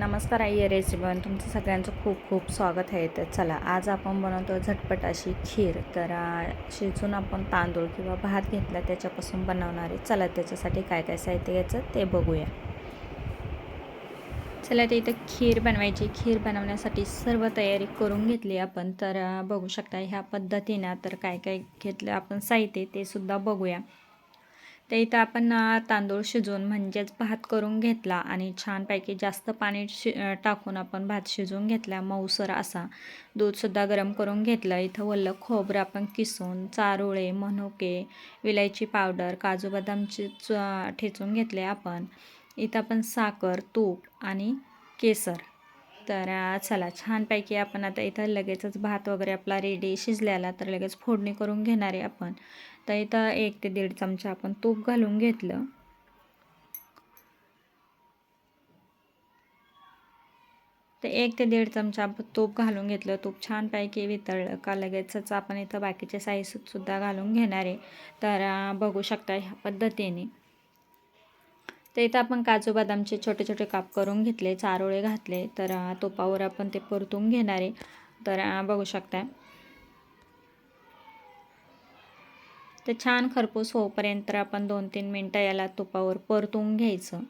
नमस्कार आई रेसिपीवन तुमचं सगळ्यांचं खूप खूप स्वागत आहे. तर चला आज आपण बनवतो झटपट अशी खीर. तर शिजून आपण तांदूळ किंवा भात घेतला त्याच्यापासून बनवणारे चला त्याच्यासाठी काय काय साहित्य घ्यायचं ते बघूया. चला ते इथं खीर बनवायची. खीर बनवण्यासाठी सर्व तयारी करून घेतली आपण. तर बघू शकता ह्या पद्धतीनं तर काय काय घेतलं आपण साहित्य ते सुद्धा बघूया. तर इथं आपण तांदूळ शिजवून म्हणजेच भात करून घेतला आणि छानपैकी जास्त पाणी शि टाकून आपण भात शिजवून घेतला. मऊसर असा दूधसुद्धा गरम करून घेतलं. इथं वल्लं खोबरं आपण किसून चारोळे मनुके विलायची पावडर काजू बदामची च ठेचून घेतले आपण. इथं आपण साखर तूप आणि केसर तर चला छानपैकी आपण आता इथं लगेचच भात वगैरे आपला रेडी शिजल्याला तर लगेच फोडणी करून घेणार आहे आपण. तर इथं एक ते दीड चमचा आपण तूप घालून घेतलं. तर एक ते दीड चमचा आपण तूप घालून घेतलं. तूप छानपैकी वितळलं का लगेचच आपण इथं बाकीचे साईजसुद्धा घालून घेणार आहे. तर बघू शकता ह्या पद्धतीने. तर इथं आपण काजू बदामचे छोटे छोटे काप करून घेतले चारोळे घातले तर तुपावर आपण ते परतून घेणार आहे. तर बघू शकता तर छान खरपूस होऊपर्यंत आपण दोन तीन मिनटं याला तुपावर परतून घ्यायचं.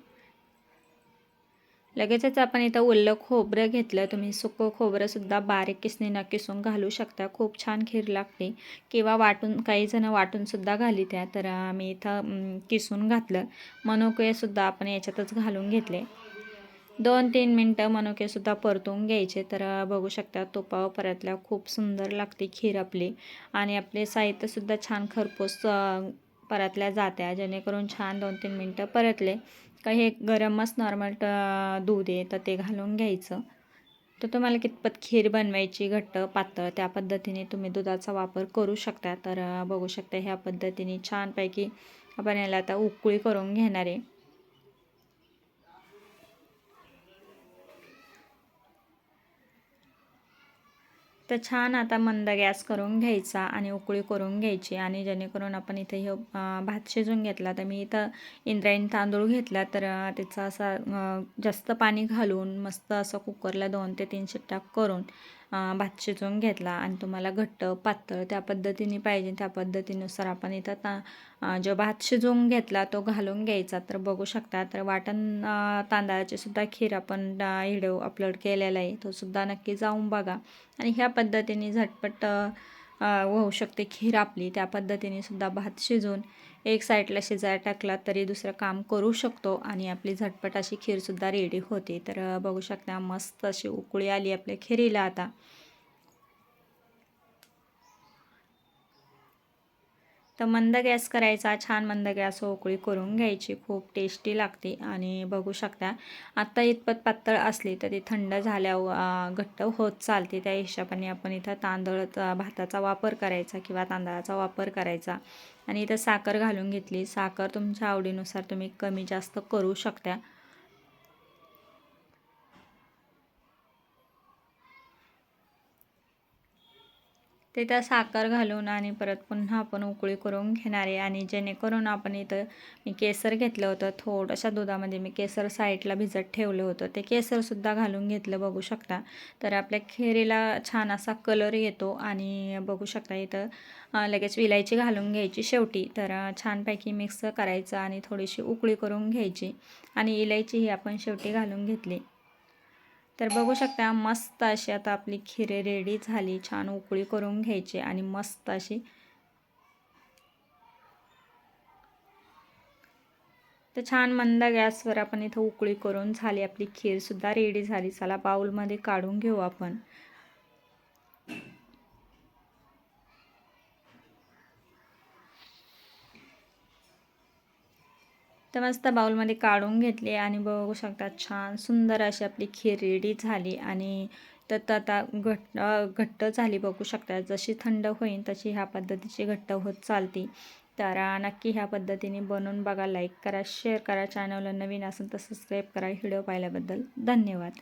लगेचच आपण इथं ओल्लं खोबरं घेतलं. तुम्ही सुकं खोबरंसुद्धा बारीक किसणीनं किसून घालू शकता. खूप छान खीर लागते. किंवा वाटून काही जणं वाटूनसुद्धा घाली त्या. तर आम्ही इथं किसून घातलं. मनुकेसुद्धा आपण याच्यातच घालून घेतले. दोन तीन मिनटं मनुकेसुद्धा परतून घ्यायचे. तर बघू शकता तुपावर परतल्या खूप सुंदर लागते खीर आपली. आणि आपले साहित्यसुद्धा छान खरपूस परतल्या जात्या जेणेकरून छान दोन तीन मिनटं परतले. का हे गरमच नॉर्मल दूध आहे तर ते घालून घ्यायचं. तर तुम्हाला कितपत खीर बनवायची घट्ट पातळ त्या पद्धतीने तुम्ही दुधाचा वापर करू शकता. तर बघू शकता ह्या पद्धतीने छानपैकी आपण याला आता उकळी करून घेणार आहे. तर छान आता मंद गॅस करून घ्यायचा आणि उकळी करून घ्यायची आणि जेणेकरून आपण इथे हे भात शिजून घेतला तर मी इथं इंद्रायणी तांदूळ घेतला तर त्याचा असा जास्त पाणी घालून मस्त असं कुकरला दोन ते तीन शिट्ट्या करून भात शिजवून घेतला आणि तुम्हाला घट्ट पातळ त्या पद्धतीने पाहिजे त्या पद्धतीनुसार आपण इथं ता जो भात शिजवून घेतला तो घालून घ्यायचा. तर बघू शकता तर वाटण अं, तांदळाची सुद्धा खीर आपण व्हिडिओ अपलोड केलेला आहे. तो सुद्धा नक्की जाऊन बघा. आणि ह्या पद्धतीने झटपट होऊ शकते. खीर आपली त्या पद्धतीने सुद्धा भात शिजवून एक साईडला शिजायला टाकला तरी दुसरं काम करू शकतो आणि आपली झटपट अशी खीरसुद्धा रेडी होते. तर बघू शकता मस्त अशी उकळी आली आपल्या खिरीला आता. तर मंद गॅस करायचा छान मंद गॅस उकळी करून घ्यायची खूप टेस्टी लागते. आणि बघू शकता आत्ता इतपत पातळ असली तर ती थंड झाल्यावर घट्ट होत चालते. त्या हिशोबाने आपण इथं तांदळ भाताचा वापर करायचा किंवा तांदळाचा वापर करायचा. आणि इथं साखर घालून घेतली. साखर तुमच्या आवडीनुसार तुम्ही कमी जास्त करू शकता. ते त्या साखर घालून आणि परत पुन्हा आपण उकळी करून घेणार आहे. आणि जेणेकरून आपण इथं मी केसर घेतलं होतं थोडंशा दुधामध्ये मी केसर साईडला भिजत ठेवलं होतं. ते केसरसुद्धा घालून घेतलं बघू शकता. तर आपल्या खेरीला छान असा कलर येतो आणि बघू शकता इथं लगेच विलायची घालून घ्यायची शेवटी. तर छानपैकी मिक्स करायचं आणि थोडीशी उकळी करून घ्यायची. आणि इलायची ही आपण शेवटी घालून घेतली. तर बघू शकता मस्त अशी आता आपली खिरे रेडी झाली. छान उकळी करून घ्यायची आणि मस्त अशी. तर छान मंद गॅसवर आपण इथं उकळी करून झाली. आपली खीरसुद्धा रेडी झाली. चला बाऊलमध्ये काढून घेऊ आपण. तर मस्त बाउलमध्ये काढून घेतले आणि बघू शकता छान सुंदर अशी आपली खीर रेडी झाली आणि तर आता घट्ट घट्ट झाली बघू शकता. जशी थंड होईल तशी ह्या पद्धतीची घट्ट होत चालती. तर नक्की ह्या पद्धतीने बनवून बघा लाईक करा शेअर करा. चॅनलला नवीन असेल तर सबस्क्राईब करा. व्हिडिओ पाहिल्याबद्दल धन्यवाद.